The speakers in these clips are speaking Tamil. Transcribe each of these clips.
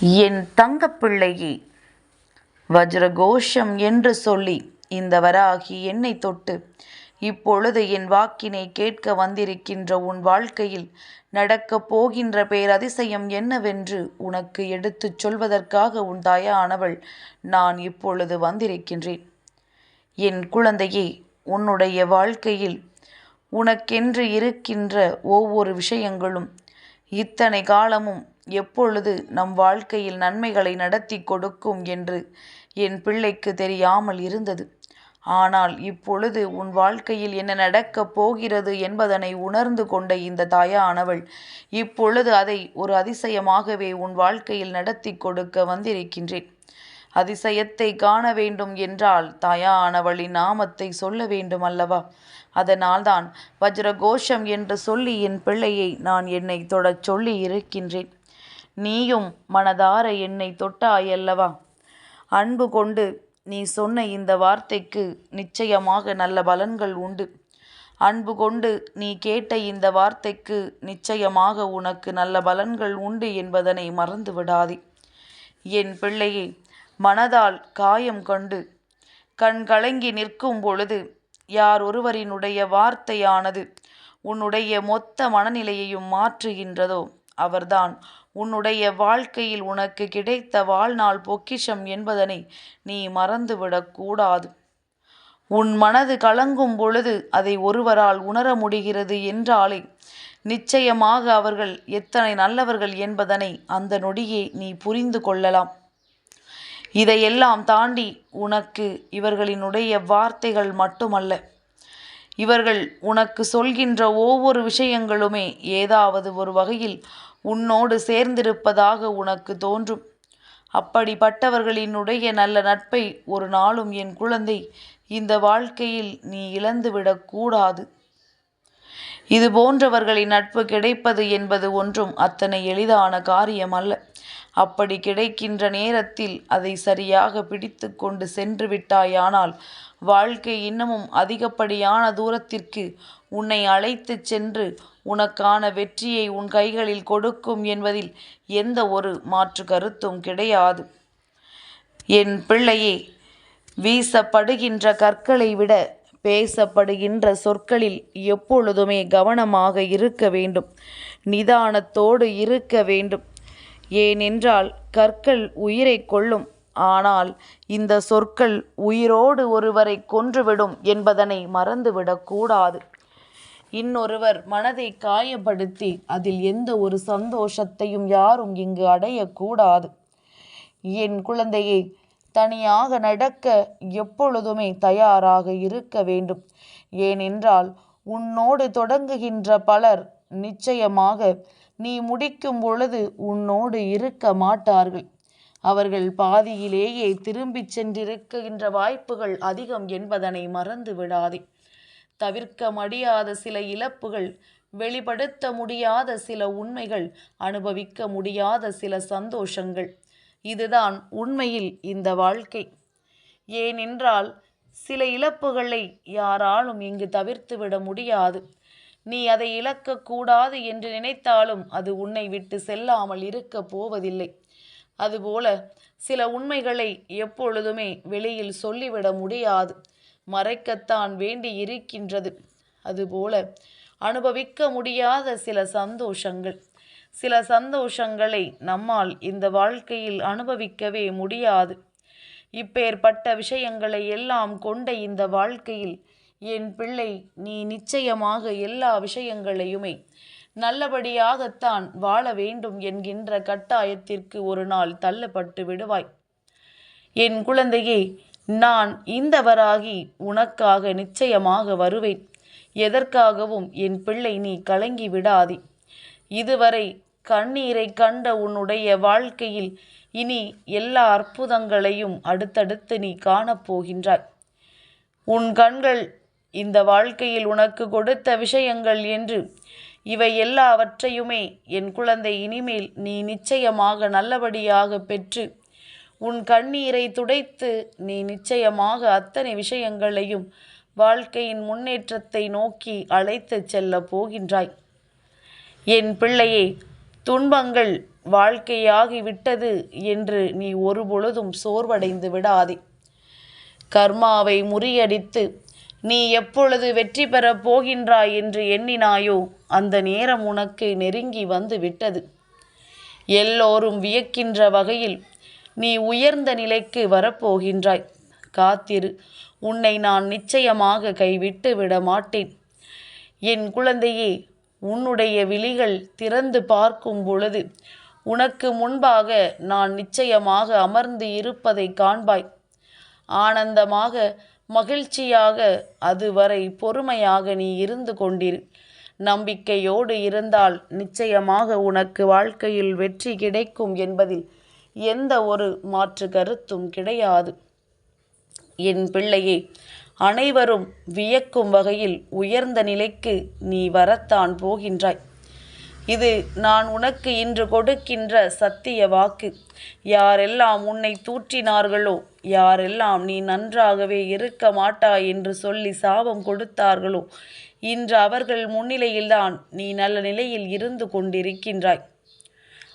என் தங்கப்பிள்ளையே வஜ்ரகோஷம் என்று சொல்லி இந்த வராகி என்னை தொட்டு இப்பொழுது என் வாக்கினை கேட்க வந்திருக்கின்ற உன் வாழ்க்கையில் நடக்கப் போகின்ற பேரதிசயம் என்னவென்று உனக்கு எடுத்துச் சொல்வதற்காக உன் தாயானவள் நான் இப்பொழுது வந்திருக்கின்றேன். என் குழந்தையே உன்னுடைய வாழ்க்கையில் உனக்கென்று இருக்கின்ற ஒவ்வொரு விஷயங்களும் இத்தனை காலமும் எப்பொழுது நம் வாழ்க்கையில் நன்மைகளை நடத்தி கொடுக்கும் என்று என் பிள்ளைக்கு தெரியாமல் இருந்தது. ஆனால் இப்பொழுது உன் வாழ்க்கையில் என்ன நடக்கப் போகிறது என்பதனை உணர்ந்து கொண்ட இந்த தாயானவள் இப்பொழுது அதை ஒரு அதிசயமாகவே உன் வாழ்க்கையில் நடத்தி கொடுக்க வந்திருக்கின்றேன். அதிசயத்தை காண வேண்டும் என்றால் தாயானவளின் நாமத்தை சொல்ல வேண்டும் அல்லவா? அதனால்தான் வஜ்ரகோஷம் என்று சொல்லி என் பிள்ளையை நான் என்னை தொடச் சொல்லி இருக்கின்றேன் நீயும் மனதார என்னை தொட்டாயல்லவா? அன்பு கொண்டு நீ சொன்ன இந்த வார்த்தைக்கு நிச்சயமாக நல்ல பலன்கள் உண்டு. அன்பு கொண்டு நீ கேட்ட இந்த வார்த்தைக்கு நிச்சயமாக உனக்கு நல்ல பலன்கள் உண்டு என்பதனை மறந்து விடாதே. என் பிள்ளையே மனதால் காயம் கண்டு கண் கலங்கி நிற்கும் பொழுது யார் ஒருவரினுடைய வார்த்தையானது உன்னுடைய மொத்த மனநிலையையும் மாற்றுகின்றதோ அவர்தான் உன்னுடைய வாழ்க்கையில் உனக்கு கிடைத்த வாழ்நாள் பொக்கிஷம் என்பதனை நீ மறந்துவிடக்கூடாது உன் மனது கலங்கும் பொழுது அதை ஒருவரால் உணர முடிகிறது என்றாலே நிச்சயமாக அவர்கள் எத்தனை நல்லவர்கள் என்பதனை அந்த நொடியே நீ புரிந்து கொள்ளலாம். இதையெல்லாம் தாண்டி உனக்கு இவர்களினுடைய வார்த்தைகள் மட்டுமல்ல. இவர்கள் உனக்கு சொல்கின்ற ஒவ்வொரு விஷயங்களுமே ஏதாவது ஒரு வகையில் உன்னோடு சேர்ந்திருப்பதாக உனக்கு தோன்றும். அப்படிப்பட்டவர்களினுடைய நல்ல நட்பை ஒரு நாளும் என் குழந்தை இந்த வாழ்க்கையில் நீ இழந்துவிடக்கூடாது இது போன்றவர்களின் நட்பு கிடைப்பது என்பது ஒன்றும் அத்தனை எளிதான காரியம் அல்ல. அப்படி கிடைக்கின்ற நேரத்தில் அதை சரியாக பிடித்து கொண்டு சென்று விட்டாயானால் வாழ்க்கை இன்னமும் அதிகப்படியான தூரத்திற்கு உன்னை அழைத்துச் சென்று உனக்கான வெற்றியை உன் கைகளில் கொடுக்கும் என்பதில் எந்த ஒரு மாற்று கருத்தும் கிடையாது. என் பிள்ளையே வீசப்படுகின்ற கற்களை விட பேசப்படுகின்ற சொற்களில் எப்பொழுதுமே கவனமாக இருக்க வேண்டும். நிதானத்தோடு இருக்க வேண்டும். ஏனென்றால் கற்கள் உயிரை கொள்ளும் ஆனால் இந்த சொற்கள் உயிரோடு ஒருவரை கொன்றுவிடும் என்பதனை மறந்துவிடக்கூடாது. இன்னொருவர் மனதை காயப்படுத்தி அதில் எந்த ஒரு சந்தோஷத்தையும் யாரும் இங்கு அடையக்கூடாது. என் குழந்தையை தனியாக நடக்க எப்பொழுதுமே தயாராக இருக்க வேண்டும். ஏனென்றால் உன்னோடு தொடங்குகின்ற பலர் நிச்சயமாக நீ முடிக்கும் பொழுது உன்னோடு இருக்க மாட்டார்கள். அவர்கள் பாதியிலேயே திரும்பிச் சென்றிருக்கின்ற வாய்ப்புகள் அதிகம் என்பதனை மறந்து விடாதே தவிர்க்க முடியாத சில இழப்புகள் வெளிப்படுத்த முடியாத சில உண்மைகள் அனுபவிக்க முடியாத சில சந்தோஷங்கள். இதுதான் உண்மையில் இந்த வாழ்க்கை. ஏனென்றால் சில இழப்புகளை யாராலும் இங்கு தவிர்த்து விட முடியாது. நீ அதை இழக்கக்கூடாது என்று நினைத்தாலும் அது உன்னை விட்டு செல்லாமல் இருக்க போவதில்லை. அதுபோல சில உண்மைகளை எப்பொழுதுமே வெளியில் சொல்லிவிட முடியாது. மறைக்கத்தான் வேண்டி இருக்கின்றது. அதுபோல அனுபவிக்க முடியாத சில சந்தோஷங்கள். சில சந்தோஷங்களை நம்மால் இந்த வாழ்க்கையில் அனுபவிக்கவே முடியாது. இப்பேற்பட்ட விஷயங்களை எல்லாம் கொண்ட இந்த வாழ்க்கையில் என் பிள்ளை நீ நிச்சயமாக எல்லா விஷயங்களையுமே நல்லபடியாகத்தான் வாழ வேண்டும் என்கின்ற கட்டாயத்திற்கு ஒரு நாள் தள்ளப்பட்டு விடுவாய். என் குழந்தையே நான் இந்தவராகி உனக்காக நிச்சயமாக வருவேன். எதற்காகவும் என் பிள்ளை நீ கலங்கி விடாதே. இதுவரை கண்ணீரை கண்ட உன்னுடைய வாழ்க்கையில் இனி எல்லா அற்புதங்களையும் அடுத்தடுத்து நீ காணப்போகின்றாய் உன் கண்கள் இந்த வாழ்க்கையில் உனக்கு கொடுத்த விஷயங்கள் என்று இவை எல்லாவற்றையுமே என் குழந்தை இனிமேல் நீ நிச்சயமாக நல்லபடியாக பெற்று உன் கண்ணீரை துடைத்து நீ நிச்சயமாக அத்தனை விஷயங்களையும் வாழ்க்கையின் முன்னேற்றத்தை நோக்கி அழைத்துச் செல்ல போகின்றாய். என் பிள்ளையே துன்பங்கள் வாழ்க்கையாகி விட்டது என்று நீ ஒருபொழுதும் சோர்வடைந்து விடாதே. கர்மாவை முறியடித்து நீ எப்பொழுது வெற்றி பெறப் போகின்றாய் என்று எண்ணினாயோ அந்த நேரம் உனக்கு நெருங்கி வந்து விட்டது எல்லோரும் வியக்கின்ற வகையில் நீ உயர்ந்த நிலைக்கு வரப்போகின்றாய். காத்திரு. உன்னை நான் நிச்சயமாக கைவிட்டு விட மாட்டேன். என் குழந்தையே உன்னுடைய விழிகள் திறந்து பார்க்கும் பொழுது உனக்கு முன்பாக நான் நிச்சயமாக அமர்ந்து இருப்பதை காண்பாய். ஆனந்தமாக மகிழ்ச்சியாக அதுவரை பொறுமையாக நீ இருந்து கொண்டிரு. நம்பிக்கையோடு இருந்தால் நிச்சயமாக உனக்கு வாழ்க்கையில் வெற்றி கிடைக்கும் என்பதில் எந்த ஒரு மாற்று கருத்தும் கிடையாது. என் பிள்ளையே அனைவரும் வியக்கும் வகையில் உயர்ந்த நிலைக்கு நீ வரத்தான் போகின்றாய். இது நான் உனக்கு இன்று கொடுக்கின்ற சத்திய வாக்கு. யாரெல்லாம் உன்னை தூற்றினார்களோ யாரெல்லாம் நீ நன்றாகவே இருக்க மாட்டாய் என்று சொல்லி சாபம் கொடுத்தார்களோ இன்று அவர்கள் முன்னிலையில்தான் நீ நல்ல நிலையில் இருந்து கொண்டிருக்கின்றாய்.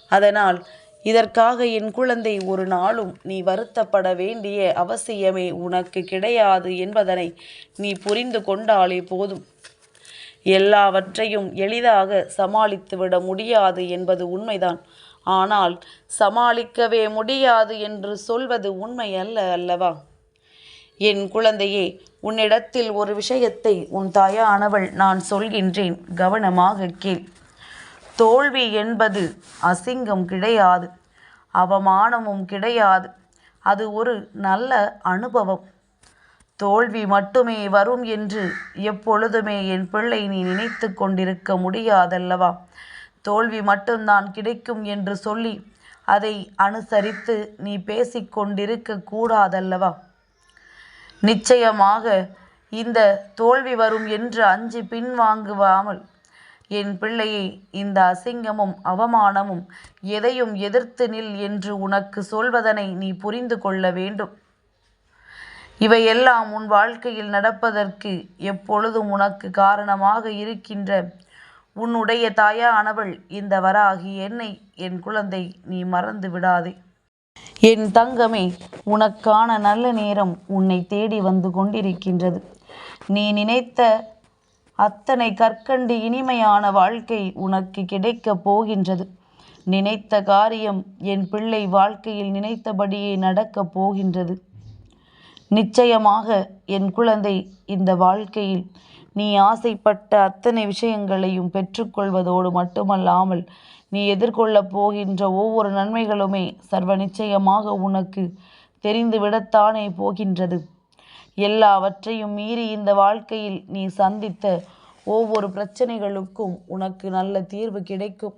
அதனால் இதற்காக என் குழந்தை ஒரு நாளும் நீ வருத்தப்பட வேண்டிய அவசியமே உனக்கு கிடையாது என்பதனை நீ புரிந்து கொண்டாலே போதும். எல்லாவற்றையும் எளிதாக சமாளித்துவிட முடியாது என்பது உண்மைதான். ஆனால் சமாளிக்கவே முடியாது என்று சொல்வது உண்மை அல்ல அல்லவா? என் குழந்தையே உன்னிடத்தில் ஒரு விஷயத்தை உன் தாயானவள் நான் சொல்கின்றேன். கவனமாக கேள். தோல்வி என்பது அசிங்கம் கிடையாது அவமானமும் கிடையாது. அது ஒரு நல்ல அனுபவம். தோல்வி மட்டுமே வரும் என்று எப்பொழுதுமே என் பிள்ளை நீ நினைத்து கொண்டிருக்க முடியாதல்லவா? தோல்வி மட்டும்தான் கிடைக்கும் என்று சொல்லி அதை அனுசரித்து நீ பேசிக்கொண்டிருக்க கூடாதல்லவா? நிச்சயமாக இந்த தோல்வி வரும் என்று அஞ்சு பின்வாங்குவாமல் என் பிள்ளையை இந்த அசிங்கமும் அவமானமும் எதையும் எதிர்த்து நில் என்று உனக்கு சொல்வதனை நீ புரிந்து கொள்ள வேண்டும். இவையெல்லாம் உன் வாழ்க்கையில் நடப்பதற்கு எப்பொழுதும் உனக்கு காரணமாக இருக்கின்ற உன்னுடைய தாயானவள் இந்த வராகி என்னை என் குழந்தை நீ மறந்து விடாதே. என் தங்கமே உனக்கான நல்ல நேரம் உன்னை தேடி வந்து கொண்டிருக்கின்றது. நீ நினைத்த அத்தனை கற்கண்டு இனிமையான வாழ்க்கை உனக்கு கிடைக்கப் போகின்றது. நினைத்த காரியம் என் பிள்ளை வாழ்க்கையில் நினைத்தபடியே நடக்கப் போகின்றது. நிச்சயமாக என் குழந்தை இந்த வாழ்க்கையில் நீ ஆசைப்பட்ட அத்தனை விஷயங்களையும் பெற்றுக்கொள்வதோடு மட்டுமல்லாமல் நீ எதிர்கொள்ளப் போகின்ற ஒவ்வொரு நன்மைகளுமே சர்வ நிச்சயமாக உனக்கு தெரிந்துவிடத்தானே போகின்றது. எல்லாவற்றையும் மீறி இந்த வாழ்க்கையில் நீ சந்தித்த ஒவ்வொரு பிரச்சனைகளுக்கும் உனக்கு நல்ல தீர்வு கிடைக்கும்.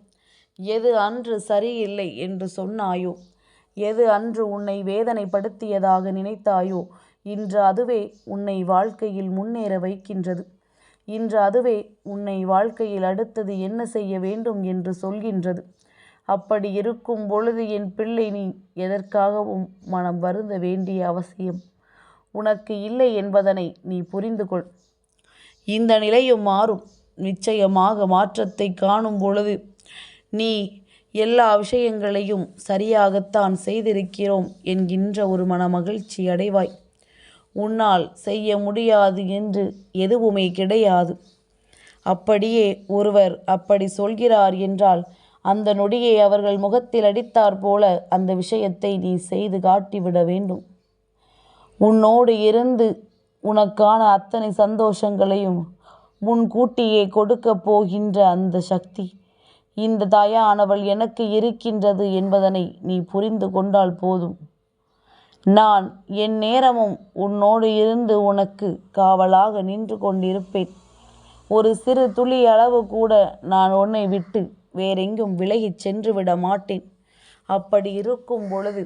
எது அன்று சரியில்லை என்று சொன்னாயோ? எது அன்று உன்னை வேதனைப்படுத்தியதாக நினைத்தாயோ? இன்று அதுவே உன்னை வாழ்க்கையில் முன்னேற வைக்கின்றது. இன்று அதுவே உன்னை வாழ்க்கையில் அடுத்தது என்ன செய்ய வேண்டும் என்று சொல்கின்றது. அப்படி இருக்கும் பொழுது என் பிள்ளை நீ எதற்காகவும் மனம் வருந்த வேண்டிய அவசியம். உனக்கு இல்லை என்பதனை நீ புரிந்து கொள் இந்த நிலையும் மாறும். நிச்சயமாக மாற்றத்தை காணும் பொழுது நீ எல்லா விஷயங்களையும் சரியாகத்தான் செய்திருக்கிறோம் என்கின்ற ஒரு மன மகிழ்ச்சி அடைவாய். உன்னால் செய்ய முடியாது என்று எதுவுமே கிடையாது. அப்படியே ஒருவர் அப்படி சொல்கிறார் என்றால் அந்த நொடியை அவர்கள் முகத்தில் அடித்தார் போல அந்த விஷயத்தை நீ செய்து காட்டிவிட வேண்டும். உன்னோடு இருந்து உனக்கான அத்தனை சந்தோஷங்களையும் முன்கூட்டியே கொடுக்கப் போகின்ற அந்த சக்தி இந்த தாயானவள் எனக்கு இருக்கின்றது என்பதனை நீ புரிந்து கொண்டால் போதும். நான் என் நேரமும் உன்னோடு இருந்து உனக்கு காவலாக நின்று கொண்டிருப்பேன். ஒரு சிறு துளி அளவு கூட நான் உன்னை விட்டு வேறெங்கும் விலகிச் சென்று விட மாட்டேன். அப்படி இருக்கும் பொழுது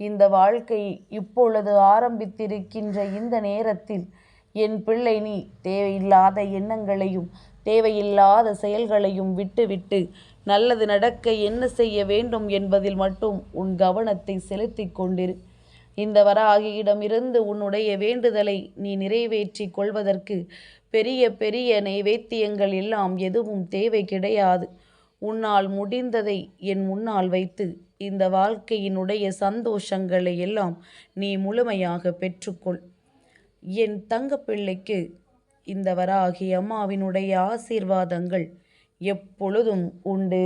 இந்த வாழ்க்கை இப்பொழுது ஆரம்பித்திருக்கின்ற இந்த நேரத்தில் என் பிள்ளை நீ தேவையில்லாத எண்ணங்களையும் தேவையில்லாத செயல்களையும் விட்டுவிட்டு நல்லது நடக்க என்ன செய்ய வேண்டும் என்பதில் மட்டும் உன் கவனத்தை செலுத்தி கொண்டிரு. இந்த வராகியிடமிருந்து உன்னுடைய வேண்டுதலை நீ நிறைவேற்றி கொள்வதற்கு பெரிய பெரிய நைவேத்தியங்கள் எல்லாம் எதுவும் தேவை கிடையாது. உன்னால் முடிந்ததை என் முன்னால் வைத்து இந்த வாழ்க்கையினுடைய சந்தோஷங்களை எல்லாம் நீ முழுமையாக பெற்றுக்கொள். என் தங்கப்பிள்ளைக்கு இந்த வராகி அம்மாவினுடைய ஆசீர்வாதங்கள் எப்பொழுதும் உண்டு.